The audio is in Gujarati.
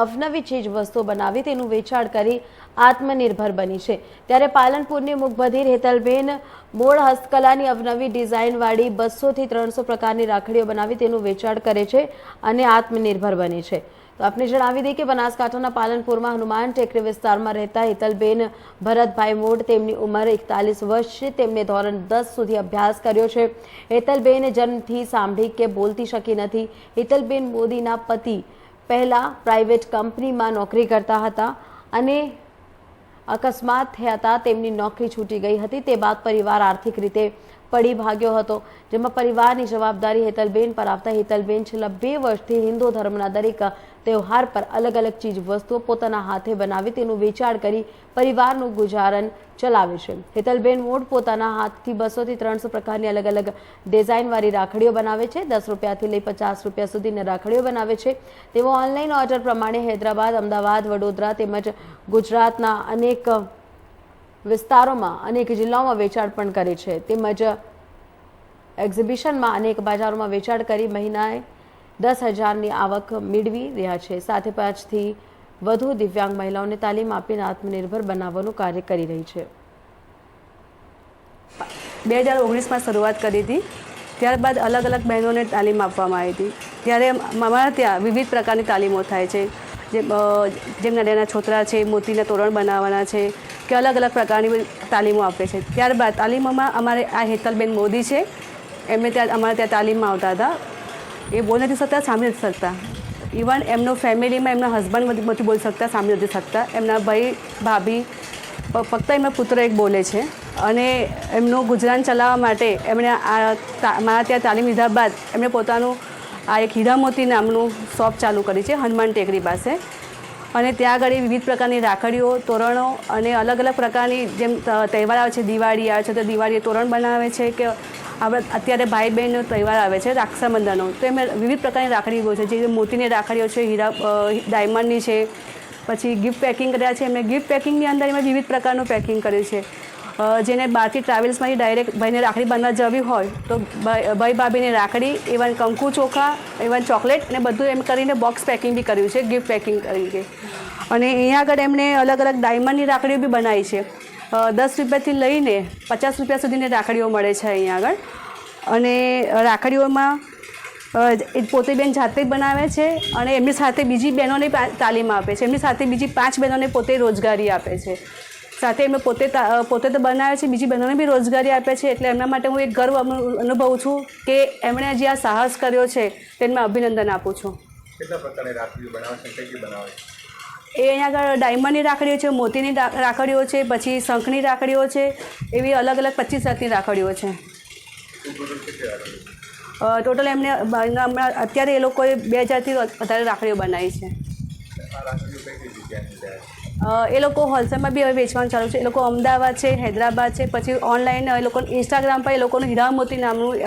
અવનવી ચીજ વસ્તુઓ બનાવી તેનું વેચાણ કરી આત્મનિર્ભર બની છે. ત્યારે પાલનપુરની મુખબધીર હેતલબેન મૂળ હસ્તકલાની અવનવી ડિઝાઇનવાળી બસોથી ત્રણસો પ્રકારની રાખડીઓ બનાવી તેનું વેચાણ કરે છે અને આત્મનિર્ભર બની છે. તો આપને જણાવી દઈએ કે બનાસકાંઠાના પાલનપુરમાં હનુમાન ટેકરી વિસ્તારમાં રહેતા હેતલબેન ભરતભાઈ મોડ તેમની ઉંમર એકતાલીસ વર્ષ છે. તેમને ધોરણ દસ સુધી અભ્યાસ કર્યો છે. હેતલબેન જન્મથી સાંભળી કે બોલતી શકી નથી. હેતલબેન મોદીના પતિ પહેલા પ્રાઇવેટ કંપનીમાં નોકરી કરતા હતા અને અકસ્માત થયા હતા, તેમની નોકરી છૂટી ગઈ હતી. તે બાદ પરિવાર આર્થિક રીતે પડી ભાગ્યો હતો, જેમાં પરિવારની જવાબદારી હેતલબેન પર આવતા હેતલબેન છેલ્લા બે વર્ષથી હિન્દુ ધર્મના દરેક તહેવાર પર અલગ અલગ ચીજ વસ્તુઓ પોતાના હાથે બનાવી તેનું વેચાણ કરી પરિવારનું ગુજારન ચલાવે છે. હેતલબેન મોડ પોતાના હાથથી બસોથી ત્રણસો પ્રકારની અલગ અલગ ડિઝાઇનવાળી રાખડીઓ બનાવે છે. દસ રૂપિયાથી લઈ પચાસ રૂપિયા સુધીની રાખડીઓ બનાવે છે. તેઓ ઓનલાઈન ઓર્ડર પ્રમાણે હૈદરાબાદ, અમદાવાદ, વડોદરા તેમજ ગુજરાતના અનેક વિસ્તારોમાં અનેક જિલ્લાઓમાં વેચાણ પણ કરે છે. તેમજ એક્ઝિબિશનમાં અનેક બજારોમાં વેચાણ કરી મહિનાએ દસ હજારની આવક મેળવી રહ્યા છે. સાથે પાંચથી વધુ દિવ્યાંગ મહિલાઓને તાલીમ આપીને આત્મનિર્ભર બનાવવાનું કાર્ય કરી રહી છે. બે હજાર ઓગણીસમાં શરૂઆત કરી હતી. ત્યારબાદ અલગ અલગ બહેનોને તાલીમ આપવામાં આવી હતી. ત્યારે અમારા ત્યાં વિવિધ પ્રકારની તાલીમો થાય છે. જેમ અ, જેમ નાના નાના છોતરા છે મોતીના તોરણ બનાવવાના છે કે અલગ અલગ પ્રકારની તાલીમો આપે છે. ત્યારબાદ તાલીમોમાં અમારે આ હેતલબેન મોદી છે. એમને ત્યાં, અમારે ત્યાં તાલીમમાં આવતા હતા. એ બોલી નથી શકતા, સાંભળી નથી શકતા. ઇવન એમનો ફેમિલીમાં એમના હસબન્ડ નથી બોલી શકતા, સાંભળી નથી શકતા. એમના ભાઈ, ભાભી ફક્ત એમના પુત્ર એક બોલે છે. અને એમનું ગુજરાન ચલાવવા માટે એમણે આ મારા ત્યાં તાલીમ લીધા બાદ એમણે પોતાનું આ એક હીરામોતી નામનું શોપ ચાલુ કરી છે, હનુમાન ટેકરી પાસે. અને ત્યાં આગળ વિવિધ પ્રકારની રાખડીઓ, તોરણો અને અલગ અલગ પ્રકારની જેમ તહેવાર આવે છે, દિવાળી આવે છે, તો દિવાળીએ તોરણ બનાવે છે કે આપણે અત્યારે ભાઈ બહેનનો તહેવાર આવે છે રક્ષાબંધનનો તો એમાં વિવિધ પ્રકારની રાખડીઓ છે જે મોતીની રાખડીઓ છે, હીરા ડાયમંડની છે, પછી ગિફ્ટ પેકિંગ કર્યા છે. એમણે ગિફ્ટ પેકિંગની અંદર એમાં વિવિધ પ્રકારનું પેકિંગ કર્યું છે. જેને બહારથી ટ્રાવેલ્સમાંથી ડાયરેક્ટ ભાઈને રાખડી બાંધવા જવી હોય, તો ભાઈ ભાભીને રાખડી, ઇવન કંકુ ચોખા, ઇવન ચોકલેટ અને બધું એમ કરીને બોક્સ પેકિંગ બી કર્યું છે ગિફ્ટ પેકિંગ તરીકે. અને અહીંયા આગળ એમણે અલગ અલગ ડાયમંડની રાખડીઓ બી બનાવી છે. દસ રૂપિયાથી લઈને પચાસ રૂપિયા સુધીની રાખડીઓ મળે છે અહીંયા આગળ. અને રાખડીઓમાં એ પોતે બેન જાતે જ બનાવે છે અને એમની સાથે બીજી બહેનોને તાલીમ આપે છે. એમની સાથે બીજી પાંચ બહેનોને પોતે રોજગારી આપે છે. સાથે એમને પોતે પોતે તો બનાવે છે બીજી બહેનોને બી રોજગારી આપે છે એટલે એમના માટે હું એક ગર્વ અનુ- અનુભવું છું કે એમણે જે આ સાહસ કર્યો છે તેને અભિનંદન આપું છું. કેટલા પ્રકારની રાખડીઓ બનાવે છે કઈ કઈ બનાવે છે? એ અહીંયા આગળ ડાયમંડની રાખડીઓ છે મોતીની રાખડીઓ છે પછી શંખની રાખડીઓ છે એવી અલગ અલગ પચીસ જાતની રાખડીઓ છે. ટોટલ એમને હમણાં અત્યારે એ લોકોએ બે હજારથી વધારે રાખડીઓ બનાવી છે? એ લોકો હોલસેલમાં બી હવે વેચવાનું ચાલુ છે. એ લોકો અમદાવાદ છે, હૈદરાબાદ છે, પછી ઓનલાઈન એ લોકો ઇન્સ્ટાગ્રામ પર એ લોકોનું હીરા મોતી નામનું